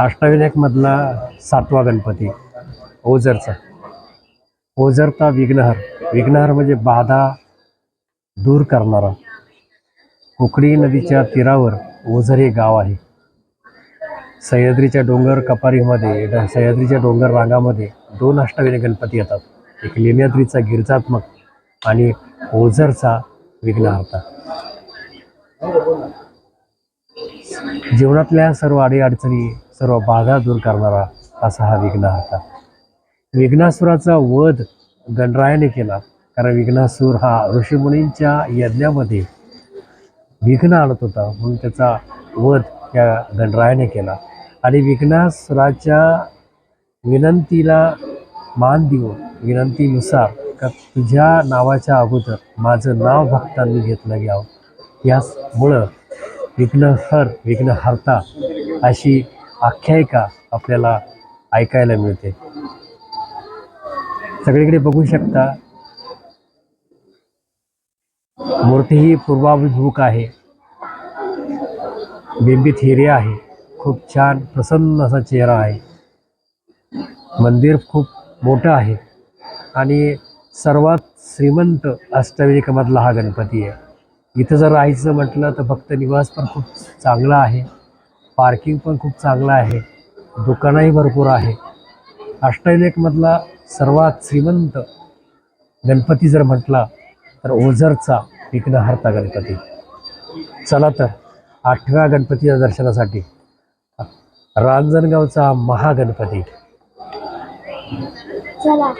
अष्टविनायकमधला सातवा गणपती ओझरचा. ओझरता विघ्नहर. विघ्नहर म्हणजे बाधा दूर करणारा. कुकडी नदीच्या तीरावर ओझर हे गाव आहे. सह्याद्रीच्या डोंगर कपारीमध्ये सह्याद्रीच्या डोंगर रांगामध्ये दोन अष्टविनायक गणपती येतात. एक लेण्याद्रीचा गिरजात्मक आणि एक ओझरचा विघ्नहर्ता. जीवनातल्या सर्व अडीअडचणी सर्व बाधा दूर करणारा असा हा विघ्नहर्ता विघ्नासुराचा वध गणरायाने केला कारण विघ्नासूर हा ऋषीमुनींच्या यज्ञामध्ये विघ्न आणत होता म्हणून त्याचा वध या गणरायाने केला. आणि विघ्नासुराच्या विनंतीला मान देऊन विनंतीनुसार का तुझ्या नावाच्या अगोदर माझं नाव भक्तांनी घेतलं घ्यावं. याचमुळं विघ्नहर विघ्नहर्ता अशी आख्यायिका आपल्याला ऐकायला मिळते. सगळीकडे बघू शकता मूर्ती ही पूर्वाभिमुख आहे. बिंबित हिरे आहे. खूप छान प्रसन्न असा चेहरा आहे. मंदिर खूप मोठं आहे. आणि सर्वात श्रीमंत अष्टविनायकामधला हा गणपती आहे. इथं जर राहायचं म्हटलं तर भक्त निवास पण खूप चांगला आहे. पार्किंग पण खूप चांगलं आहे. दुकानंही भरपूर आहे. अष्टलेखमधला सर्वात श्रीमंत गणपती जर म्हटला तर ओझरचा विघ्नहर्ता गणपती. चला तर आठव्या गणपतीच्या दर्शनासाठी रांजणगावचा महागणपती. चला